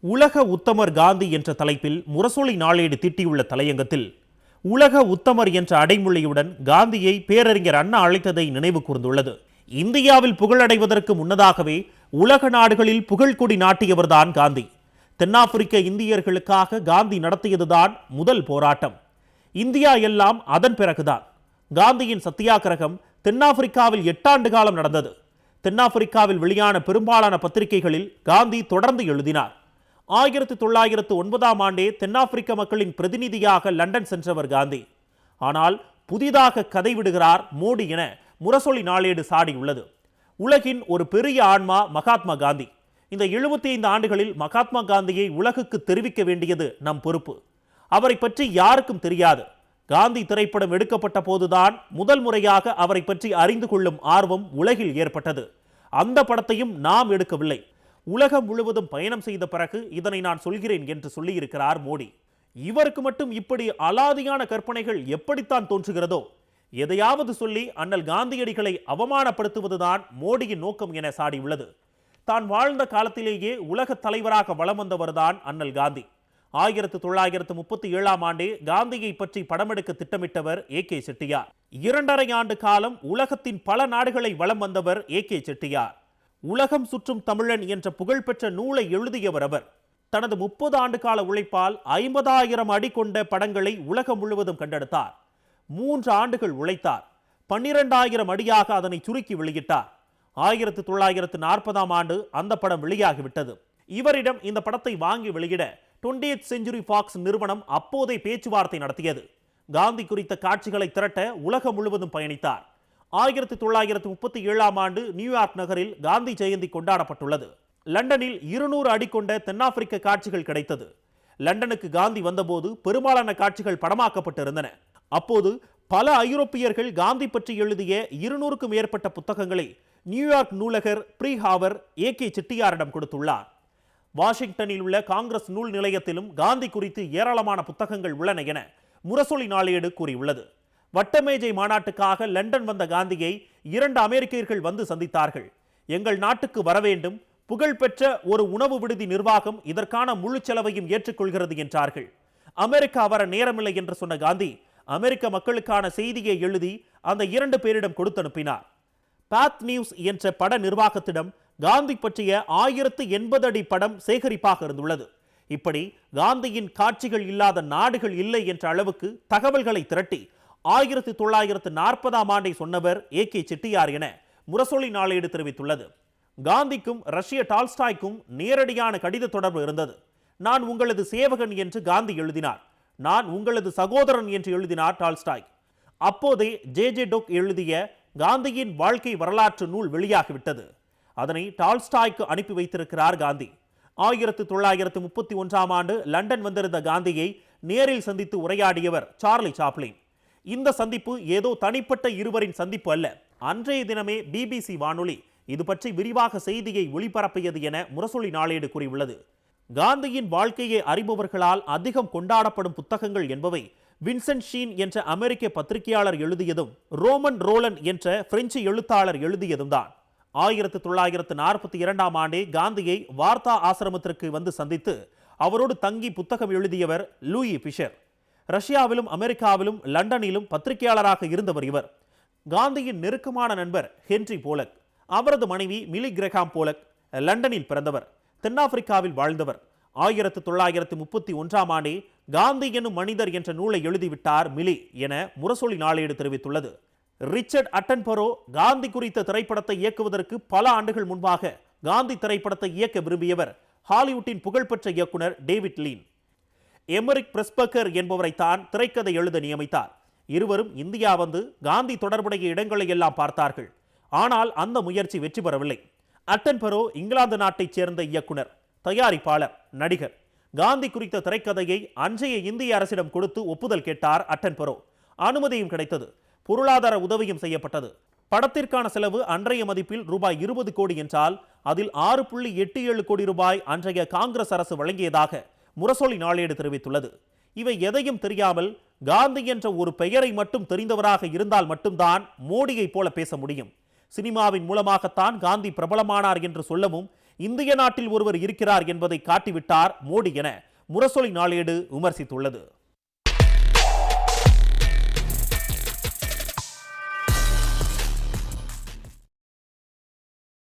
உலக உத்தமர் காந்தி என்ற தலைப்பில் முரசொலி நாளேடு தீட்டியுள்ள தலையங்கத்தில் உலக உத்தமர் என்ற அடைமொழியுடன் காந்தியை பேரறிஞர் அண்ணா அழைத்ததை நினைவு கூர்ந்துள்ளது. இந்தியாவில் புகழடைவதற்கு முன்னதாகவே உலக நாடுகளில் புகழ்கொடி நாட்டியவர்தான் காந்தி. தென்னாப்பிரிக்க இந்தியர்களுக்காக காந்தி நடத்தியதுதான் முதல் போராட்டம். இந்தியா எல்லாம் அதன் பிறகுதான். காந்தியின் சத்தியாகிரகம் தென்னாப்பிரிக்காவில் எட்டாண்டு காலம் நடந்தது. தென்னாப்பிரிக்காவில் வெளியான பெரும்பாலான பத்திரிகைகளில் காந்தி தொடர்ந்து எழுதினார். ஆயிரத்தி தொள்ளாயிரத்து ஒன்பதாம் ஆண்டே தென்னாப்பிரிக்க மக்களின் பிரதிநிதியாக லண்டன் சென்றவர் காந்தி. ஆனால் புதிதாக கதை விடுகிறார் மோடி என முரசொலி நாளேடு சாடியுள்ளது உலகின் ஒரு பெரிய ஆன்மா மகாத்மா காந்தி. இந்த 75 ஆண்டுகளில் மகாத்மா காந்தியை உலகுக்கு தெரிவிக்க வேண்டியது நம் பொறுப்பு. அவரை பற்றி யாருக்கும் தெரியாது. காந்தி திரைப்படம் எடுக்கப்பட்ட போதுதான் முதல் முறையாக அவரை பற்றி அறிந்து கொள்ளும் ஆர்வம் உலகில் ஏற்பட்டது. அந்த படத்தையும் நாம் எடுக்கவில்லை. உலகம் முழுவதும் பயணம் செய்த பிறகு இதனை நான் சொல்கிறேன் என்று சொல்லியிருக்கிறார் மோடி. இவருக்கு மட்டும் இப்படி அலாதியான கற்பனைகள் எப்படித்தான் தோன்றுகிறதோ? எதையாவது சொல்லி அண்ணல் காந்தியடிகளை அவமானப்படுத்துவதுதான் மோடியின் நோக்கம் என சாடியுள்ளது. தான் வாழ்ந்த காலத்திலேயே உலக தலைவராக வலம் வந்தவர்தான் அண்ணல் காந்தி. ஆயிரத்து தொள்ளாயிரத்து முப்பத்தி ஏழாம் ஆண்டே காந்தியை பற்றி படமெடுக்க திட்டமிட்டவர் ஏ. கே. செட்டியார். இரண்டரை ஆண்டு காலம் உலகத்தின் பல நாடுகளை வலம் வந்தவர் ஏ. கே. செட்டியார். உலகம் சுற்றும் தமிழன் என்ற புகழ்பெற்ற நூலை எழுதியவர் அவர். தனது முப்பது ஆண்டு கால உழைப்பால் ஐம்பதாயிரம் அடி கொண்ட படங்களை உலகம் முழுவதும் கண்டெடுத்தார். மூன்று ஆண்டுகள் உழைத்தார். பன்னிரண்டாயிரம் அடியாக அதனை சுருக்கி வெளியிட்டார். ஆயிரத்து தொள்ளாயிரத்து நாற்பதாம் ஆண்டு அந்த படம் வெளியாகிவிட்டது. இவரிடம் இந்த படத்தை வாங்கி வெளியிட 20th செஞ்சுரி ஃபாக்ஸ் நிறுவனம் அப்போதே பேச்சுவார்த்தை நடத்தியது. காந்தி குறித்த காட்சிகளை திரட்ட உலகம் முழுவதும் பயணித்தார். ஆயிரத்தி தொள்ளாயிரத்து முப்பத்தி ஏழாம் ஆண்டு நியூயார்க் நகரில் காந்தி ஜெயந்தி கொண்டாடப்பட்டுள்ளது. லண்டனில் இருநூறு அடி கொண்ட தென்னாப்பிரிக்க காட்சிகள் கிடைத்தது. லண்டனுக்கு காந்தி வந்தபோது பெரும்பாலான காட்சிகள் படமாக்கப்பட்டிருந்தன. அப்போது பல ஐரோப்பியர்கள் காந்தி பற்றி எழுதிய இருநூறுக்கும் மேற்பட்ட புத்தகங்களை நியூயார்க் நூலகர் ப்ரீஹாவர் ஏ கே செட்டியாரிடம் கொடுத்துள்ளார். வாஷிங்டனில் உள்ள காங்கிரஸ் நூல் நிலையத்திலும் காந்தி குறித்து ஏராளமான புத்தகங்கள் உள்ளன என முரசொலி நாளேடு கூறியுள்ளது. வட்டமேஜை மாநாட்டுக்காக லண்டன் வந்த காந்தியை இரண்டு அமெரிக்கர்கள் வந்து சந்தித்தார்கள். எங்கள் நாட்டுக்கு வரவேண்டும் புகழ்பெற்ற ஒரு உணவு விடுதி நிர்வாகம் இதற்கான முழு செலவையும் ஏற்றுக்கொள்கிறது என்றார்கள். அமெரிக்கா வர நேரமில்லை என்று சொன்ன காந்தி அமெரிக்க மக்களுக்கான செய்தியை எழுதி அந்த இரண்டு பேரிடம் கொடுத்து அனுப்பினார். பாத் நியூஸ் என்ற பட நிர்வாகத்திடம் காந்தி பற்றிய ஆயிரத்து எண்பது அடி படம் சேகரிப்பாக இருந்துள்ளது. இப்படி காந்தியின் காட்சிகள் இல்லாத நாடுகள் இல்லை என்ற அளவுக்கு தகவல்களை திரட்டி ஆயிரத்தி தொள்ளாயிரத்து நாற்பதாம் ஆண்டை சொன்னவர் ஏ கே செட்டியார் என முரசொலி நாளேடு தெரிவித்துள்ளது. காந்திக்கும் ரஷ்ய டால்ஸ்டாய்க்கும் நேரடியான கடித தொடர்பு இருந்தது. நான் உங்களது சேவகன் என்று காந்தி எழுதினார். நான் உங்களது சகோதரன் என்று எழுதினார் டால்ஸ்டாய். அப்போதே ஜே ஜே டொக் எழுதிய காந்தியின் வாழ்க்கை வரலாற்று நூல் வெளியாகிவிட்டது. அதனை டால்ஸ்டாய்க்கு அனுப்பி வைத்திருக்கிறார் காந்தி. ஆயிரத்து தொள்ளாயிரத்து முப்பத்தி ஒன்றாம் ஆண்டு லண்டன் வந்திருந்த காந்தியை நேரில் சந்தித்து உரையாடியவர் சார்லி சாப்ளின். இந்த சந்திப்பு ஏதோ தனிப்பட்ட இருவரின் சந்திப்பு அல்ல. அன்றைய தினமே பிபிசி வானொலி இது பற்றி விரிவாக செய்தியை ஒளிபரப்பியது என முரசொலி நாளேடு கூறியுள்ளது. காந்தியின் வாழ்க்கையை அறிபவர்களால் அதிகம் கொண்டாடப்படும் புத்தகங்கள் என்பவை வின்சென்ட் ஷீன் என்ற அமெரிக்க பத்திரிகையாளர் எழுதியதும் ரோமன் ரோலன் என்ற பிரெஞ்சு எழுத்தாளர் எழுதியதும் தான். ஆயிரத்து தொள்ளாயிரத்து நாற்பத்தி இரண்டாம் ஆண்டே காந்தியை வார்த்தா ஆசிரமத்திற்கு வந்து சந்தித்து அவரோடு தங்கி புத்தகம் எழுதியவர் லூயி பிஷர் ரஷ்யாவிலும் அமெரிக்காவிலும் லண்டனிலும் பத்திரிகையாளராக இருந்தவர் இவர். காந்தியின் நெருக்கமான நண்பர் ஹென்றி போலக் அவரது மனைவி மிலி கிரகாம் போலக் லண்டனில் பிறந்தவர் தென்னாப்பிரிக்காவில் வாழ்ந்தவர். ஆயிரத்து தொள்ளாயிரத்து முப்பத்தி ஒன்றாம் ஆண்டே காந்தி எனும் மனிதர் என்ற நூலை எழுதிவிட்டார் மிலி என முரசொலி நாளேடு தெரிவித்துள்ளது. ரிச்சர்ட் அட்டன்பரோ காந்தி குறித்த திரைப்படத்தை இயக்குவதற்கு பல ஆண்டுகள் முன்பாக காந்தி திரைப்படத்தை இயக்க விரும்பியவர். ஹாலிவுட்டின் புகழ்பெற்ற இயக்குனர் டேவிட் லீன். எமரிக் பிரஸ்பக்கர் என்பவரை தான் திரைக்கதை எழுத நியமித்தார். இருவரும் இந்தியா வந்து காந்தி தொடர்புடைய இடங்களை எல்லாம் பார்த்தார்கள். ஆனால் அந்த முயற்சி வெற்றி பெறவில்லை. அட்டன்பரோ இங்கிலாந்து நாட்டைச் சேர்ந்த இயக்குனர் தயாரிப்பாளர் நடிகர். காந்தி குறித்த திரைக்கதையை அன்றைய இந்திய அரசிடம் கொடுத்து ஒப்புதல் கேட்டார் அட்டன்பரோ அனுமதியும் கிடைத்தது. பொருளாதார உதவியும் செய்யப்பட்டது. படத்திற்கான செலவு அன்றைய மதிப்பில் ரூபாய் இருபது கோடி என்றால் அதில் ஆறு புள்ளி எட்டு ஏழு கோடி ரூபாய் அன்றைய காங்கிரஸ் அரசு வழங்கியதாக முரசொலி நாளேடு தெரிவித்துள்ளது. இவை எதையும் தெரியாமல் காந்தி என்ற ஒரு பெயரை மட்டும் தெரிந்தவராக இருந்தால் மட்டும்தான் மோடியை போல பேச முடியும். சினிமாவின் மூலமாகத்தான் காந்தி பிரபலமானார் என்று சொல்லவும் இந்திய நாட்டில் ஒருவர் இருக்கிறார் என்பதை காட்டிவிட்டார் மோடி என முரசொலி நாளேடு விமர்சித்துள்ளது.